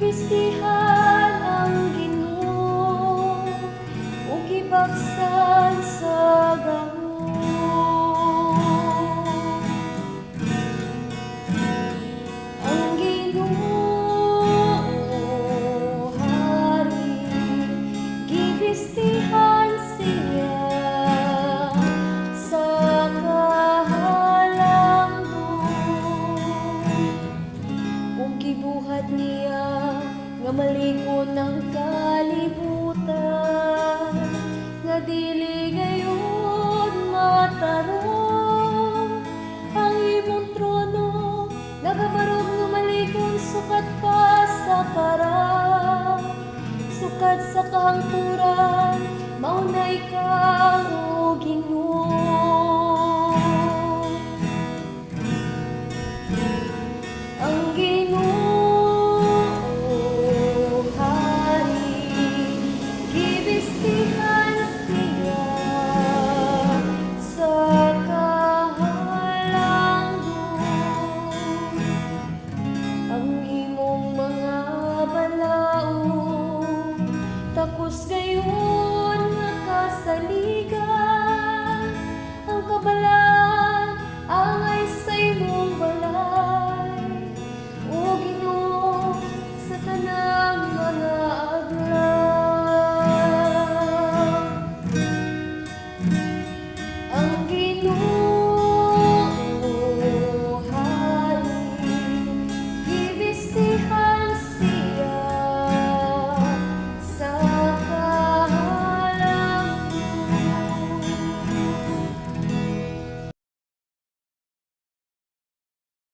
Gibistihan ang Ginoo, ukipag sa ko ng kalibutan na dili ngayon matarong. Ang imong trono nagabarog ng malikon sukat pa sa karang. Sukat sa kahangturan mauna ikaw o Ginoo.